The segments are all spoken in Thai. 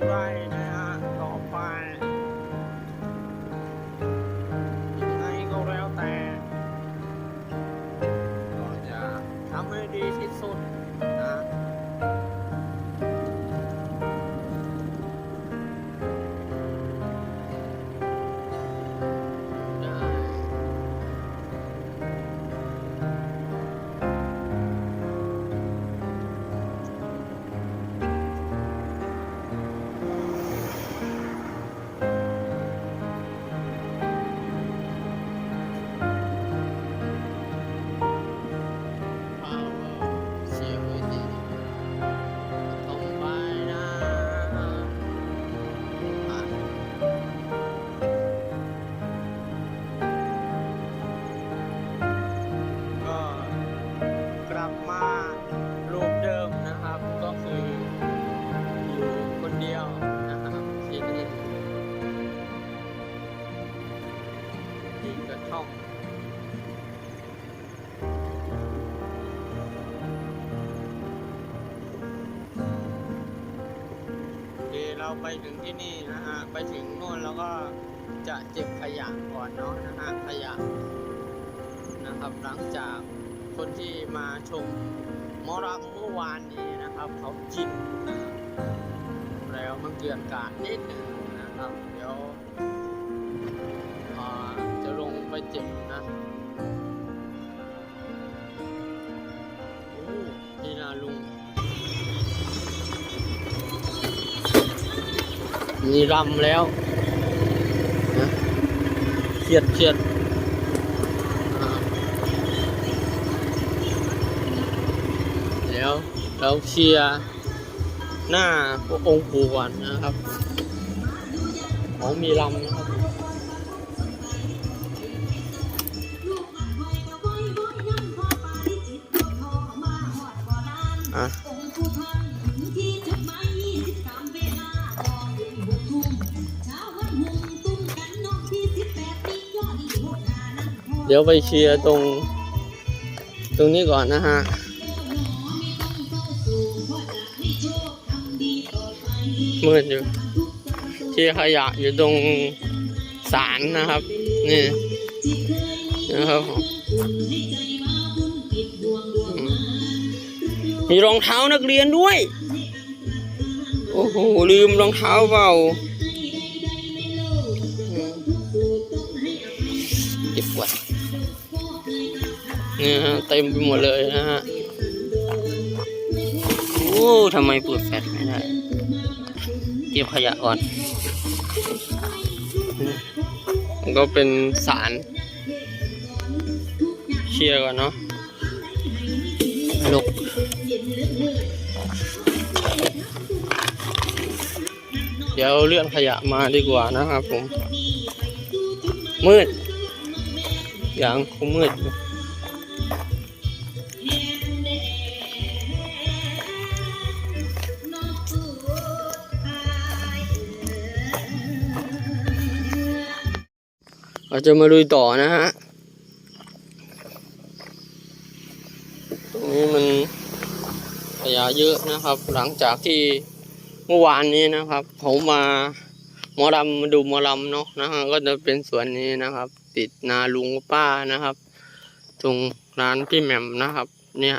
จ ที่กระท่อมดีเราไปถึงที่นี่นะฮะ ไปถึงโน่นแล้วก็จะเก็บขยะก่อนเนาะนะฮะขยะนะครับ หลังจากคนที่มาชมมอรำเมื่อวานนี้นะครับ เขากินแล้วมันเกิดการนิดหนึ่งนะครับ เดี๋ยว จะลงไปเจ็บนะโอ้นี่นาลุง มีรำแล้วนะเครียดเครียดอ่าเดี๋ยวเราเคลียร์หน้าองค์ปู่ก่อนนะครับ ของมีรำนะ เดี๋ยวไปเคลียร์ตรง ตรงนี้ก่อนนะฮะมืดอยู่เชียร์ขยะอยู่ตรงศาลนะครับ นี่นะครับมีรองเท้านักเรียนด้วย โอ้โห ลืมรองเท้าเปล่าเก็บไว้เนี่ฮะเต็มไปหมดเลยนะฮะโอ้ทำไมเปิดแฟลชไม่ได้เก็บขยะก่อน ก็เป็นสารเคลียร์ก่อนเนาะลุกเดี๋ยวเลื่อนขยะมาดีกว่านะครับผม มืด อย่างคงมืดอยู่ เราจะมาลุยต่อนะฮะ ตรงนี้มันขยะเยอะนะครับ หลังจากที่เมื่อวานนี้นะครับผมมาหมอลำมาดูหมอลำเนาะนะฮะก็จะเป็นสวนนี้นะครับ ติดนาลุงป้านะครับ ตรงร้านพี่แหม่มนะครับ เนี่ย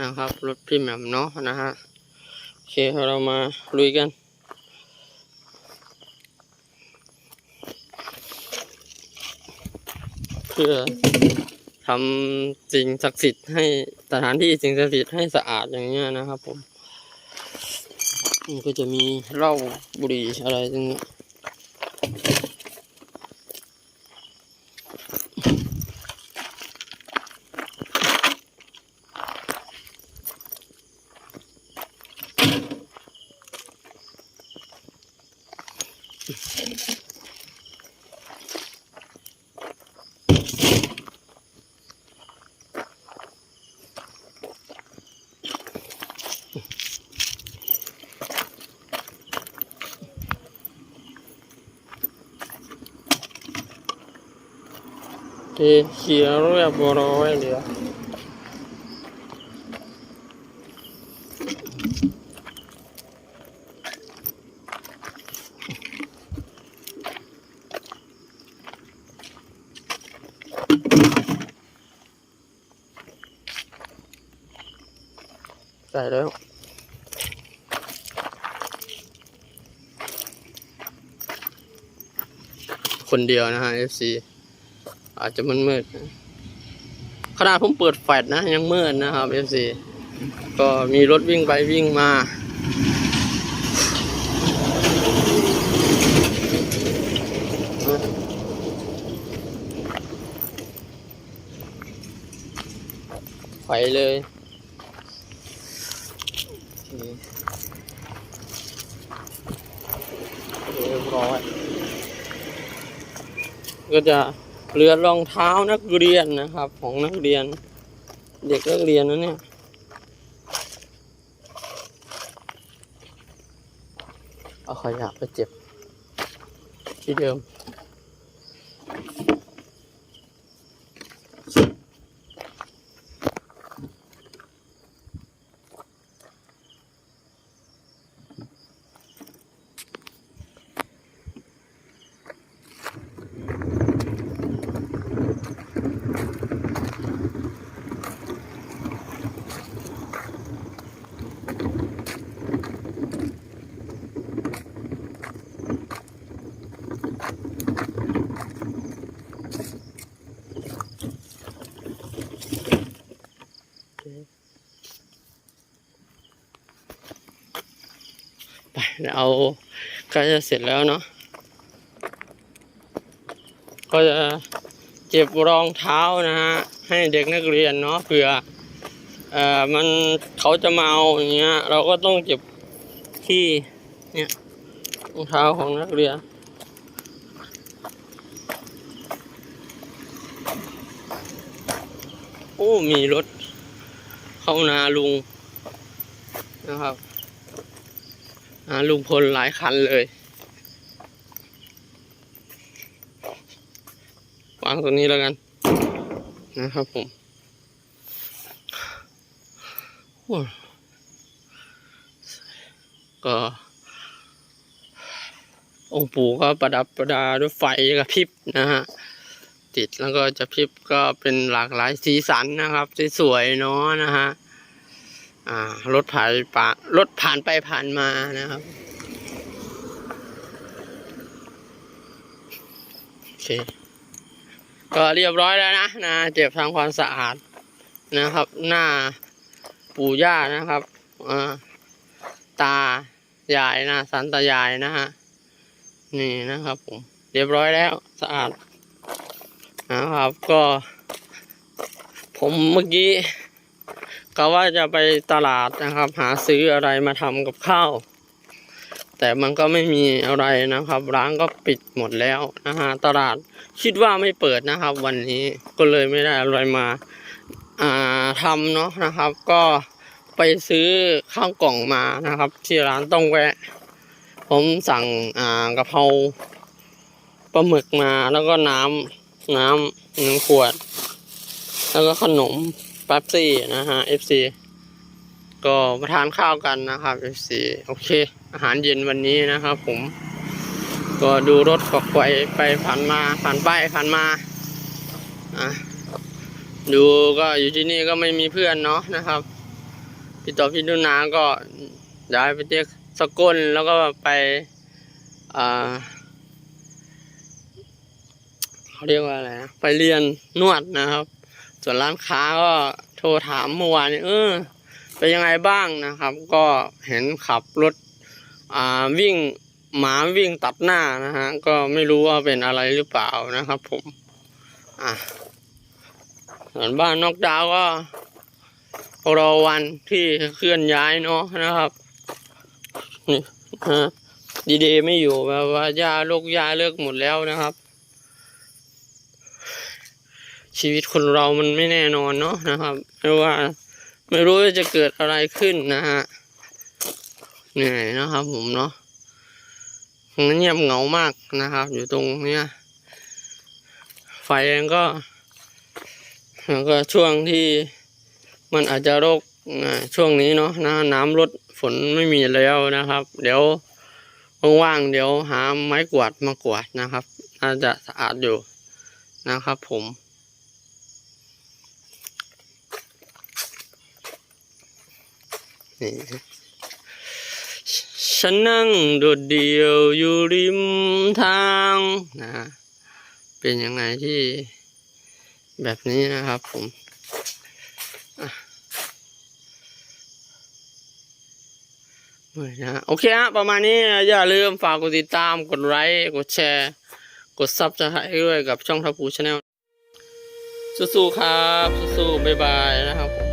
นะครับ รถพี่แหม่มเนาะนะฮะโอเคเรามาลุยกัน เพื่อทำสิ่งศักดิ์สิทธิ์ให้สถานที่สิ่งศักดิ์สิทธิ์ให้สะอาดอย่างเงี้ยนะครับ ผมมันก็จะมีเหล้าบุหรี่อะไรตรงนี้ เคลียร์เรียบร้อยเหลือใส่แล้วคนเดียวนะฮะ FC อาจจะมันมืดๆขนาดผมเปิดแฟลชนะ ยังมืดนะครับ FC ก็มีรถวิ่งไปวิ่งมาไฟเลยเคเรียบร้อยก็จะ เรือรองเท้านักเรียนนะครับ ของนักเรียน เด็กนักเรียนนะเนี่ยเอาขยะไปเจ็บที่เดิม เอาก็จะเสร็จแล้วเนาะก็จะเก็บรองเท้านะฮะให้เด็กนักเรียนเนาะเผื่อเอ่อมันเขาจะมาเอาอย่างเงี้ย เราก็ต้องเก็บที่เนี่ยรองเท้าของนักเรียนโอ้มีรถเข้านาลุงนะครับ ลุงพลหลายคันเลย วางตรงนี้แล้วกัน นะครับผมก็องค์ปู่ก็ประดับประดาด้วยไฟกระพริบนะฮะ ติดแล้วก็จะพริบก็เป็นหลากหลายสีสันนะครับสวยๆเนาะนะฮะ อ่ารถผ่านปารถผ่านไปผ่านมานะครับโอเคก็เรียบร้อยแล้วนะนะเจ็บทำความสะอาดนะครับ หน้าปู่ย่านะครับอ่าตายายนะสันตายายนะฮะนี่นะครับผมเรียบร้อยแล้วสะอาดนะครับก็ ผมเมื่อกี้ ก็ว่าจะไปตลาดนะครับ หาซื้ออะไรมาทำกับข้าว แต่มันก็ไม่มีอะไรนะครับ ร้านก็ปิดหมดแล้วนะฮะตลาดคิดว่าไม่เปิดนะครับ วันนี้ก็เลยไม่ได้อะไรมาอ่าทำเนาะนะครับ ก็ไปซื้อข้าวกล่องมานะครับ ที่ร้านต้องแวะ ผมสั่งอ่ากะเพราปลาหมึกมาแล้วก็น้ำน้ำหนึ่งขวด แล้วก็ขนม ป๊บซี่นะฮะ FC ก็มาทานข้าวกันนะครับ FC โอเค อาหารเย็นวันนี้นะครับผม ก็ดูรถก็ไปไปผ่านมาผ่านไปผ่านมาอะดูก็อยู่ที่นี่ก็ไม่มีเพื่อนเนาะนะครับ พี่ต่อพี่นุนาก็ย้ายไปเที่ยวสกลแล้วก็ไปอ่าเขาเรียกว่าอะไรนะไปเรียนนวดนะครับ ส่วนร้านค้าก็โทรถามเมื่อวานนี้เออเป็นยังไงบ้างนะครับ ก็เห็นขับรถอ่าวิ่งหมาวิ่งตัดหน้านะฮะก็ไม่รู้ว่าเป็นอะไรหรือเปล่านะครับ ผม อะส่วนบ้านนอกดาวก็รอวันที่เคลื่อนย้ายเนาะนะครับนี่ฮะดีเดย์ไม่อยู่แบบว่าหญ้าโรคหญ้าเลิกหมดแล้วนะครับ ชีวิตคนเรามันไม่แน่นอนเนาะนะครับไม่ว่า ไม่รู้ว่าจะเกิดอะไรขึ้นนะฮะเหนื่อยนะครับผมเนาะมันเงียบเหงามากนะครับ อยู่ตรงเนี้ยไฟเองก็แล้วก็ช่วงที่มันอาจจะโรกอ่าช่วงนี้เนาะนะน้ำลดฝนไม่มีแล้วนะครับ เดี๋ยวว่างๆเดี๋ยวหาไม้กวาดมากวาดนะครับ น่าจะสะอาดอยู่นะครับผม นี่ฉันนั่งโดดเดี่ยวอยู่ริมทางนะเป็นยังไงที่แบบนี้นะครับผมนะโอเคฮะประมาณนี้อย่าลืมฝากกดติดตามกดไลค์กดแชร์ กดซับสไครต์ด้วยกับช่องทัพูชาแนลสู้ๆครับ สู้ๆบ๊ายบายนะครับผม